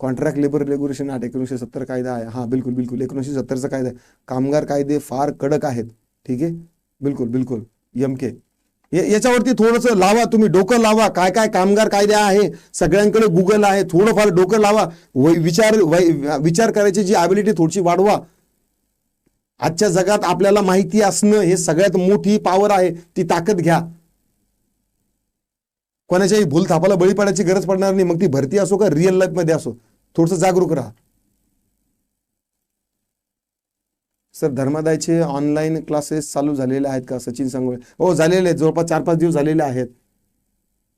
Contract labour regulation act एकोणीसशे सत्तर कायदा आहे. हा बिलकुल बिलकुल. एकोणीसशे सत्तरचा कायदा आहे. कामगार कायदे फार कडक आहेत. ठीक आहे? बिलकुल बिलकुल. एम के याच्यावरती थोडंसं लावा तुम्ही डोकं लावा. काय काय कामगार कायदे आहे? सगळ्यांकडे गुगल आहे. थोडंफार डोकं लावा. वै- विचार वै- विचार करायची जी ॲबिलिटी थोडीशी वाढवा. आजच्या जगात आपल्याला माहिती असणं हे सगळ्यात मोठी पॉवर आहे. ती ताकद घ्या. कोणाच्याही भूल थापाला बळी पडायची गरज पडणार नाही. मग ती भरती असो का रिअल लाईफमध्ये असो? थोडस जागरूक राहा. सर धर्मादायचे ऑनलाईन क्लासेस चालू झालेले आहेत का सचिन सांगोळे? हो झालेले आहेत. जवळपास चार पाच दिवस झालेले आहेत.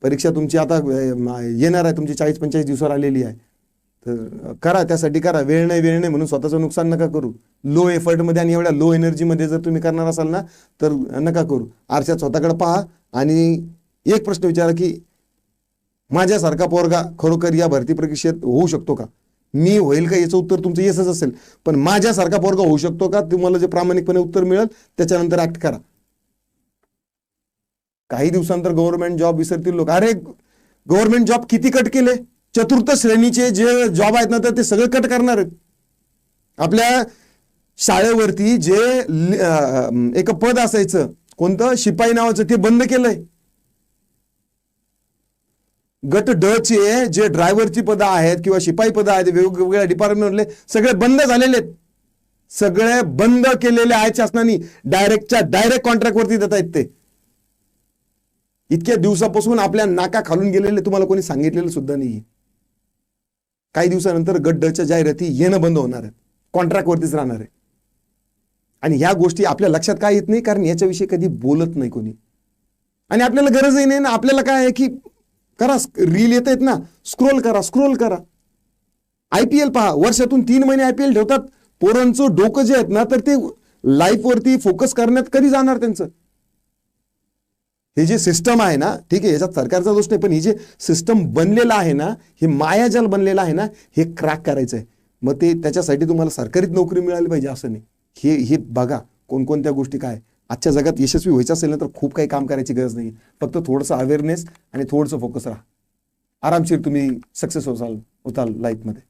परीक्षा तुमची आता येणार आहे. तुमची चाळीस पंचेचाळीस दिवसावर आलेली आहे. तर करा त्यासाठी करा. वेळ नाही वेळ नाही म्हणून स्वतःचं नुकसान नका करू. लो एफर्टमध्ये आणि एवढ्या लो एनर्जीमध्ये जर तुम्ही करणार असाल ना तर नका करू. आरशात स्वतःकडे पहा आणि एक प्रश्न विचारा की माझ्यासारखा पोरगा खरोखर या भरती परीक्षेत होऊ शकतो का? मी होईल का याचं उत्तर तुमचं येसच असेल. पण माझ्यासारखा पोरगा होऊ शकतो का? तुम्हाला जे प्रामाणिकपणे उत्तर मिळेल त्याच्यानंतर ऍक्ट करा. काही दिवसानंतर गव्हर्नमेंट जॉब विसरतील लोक. अरे गव्हर्नमेंट जॉब किती कट केले? चतुर्थ श्रेणीचे जे जॉब आहेत ना तर ते सगळे कट करणार आहेत. आपल्या शाळेवरती जे एक पद असायचं कोणतं? शिपाई नावाचं ते बंद केलंय. गट ड चे जे ड्रायव्हरची पदं आहेत किंवा शिपाई पदं आहेत वेगवेगळ्या डिपार्टमेंटमधले सगळे बंद झालेले आहेत. सगळे बंद केलेले आहेत शासनाने. डायरेक्टच्या डायरेक्ट कॉन्ट्रॅक्टवरती देत आहेत ते. इतक्या दिवसापासून आपल्या नाका खालून गेलेले तुम्हाला कोणी सांगितलेलं सुद्धा नाहीये. काही दिवसानंतर गट डच्या जाहिराती येणं बंद होणार आहेत. कॉन्ट्रॅक्टवरतीच राहणार आहे आणि ह्या गोष्टी आपल्या लक्षात काय येत नाही? कारण याच्याविषयी कधी बोलत नाही कोणी. आणि आपल्याला गरजही नाही ना. आपल्याला काय आहे की करा रील येत आहेत ना. स्क्रोल करा स्क्रोल करा. आय पी एल पहा वर्षातून तीन महिने आय पी एल ठेवतात. पोरांचं डोकं जे आहेत ना तर ते लाईफवरती फोकस करण्यात कधी जाणार त्यांचं? हे जे सिस्टम आहे ना ठीक आहे याच्यात सरकारचा दोष नाही पण हे जे सिस्टम बनलेलं आहे ना हे मायाजाल बनलेलं आहे ना हे क्रॅक करायचं आहे मग ते त्याच्यासाठी तुम्हाला सरकारीत नोकरी मिळाली पाहिजे असं नाही. हे हे बघा कोणकोणत्या गोष्टी काय? आजच्या जगात यशस्वी व्हायचं असेल ना तर खूप काही काम करायची गरज नाही. फक्त थोडंसं अवेअरनेस आणि थोडंसं फोकस राहा. आरामशीर तुम्ही सक्सेस होसाल होताल लाईफमध्ये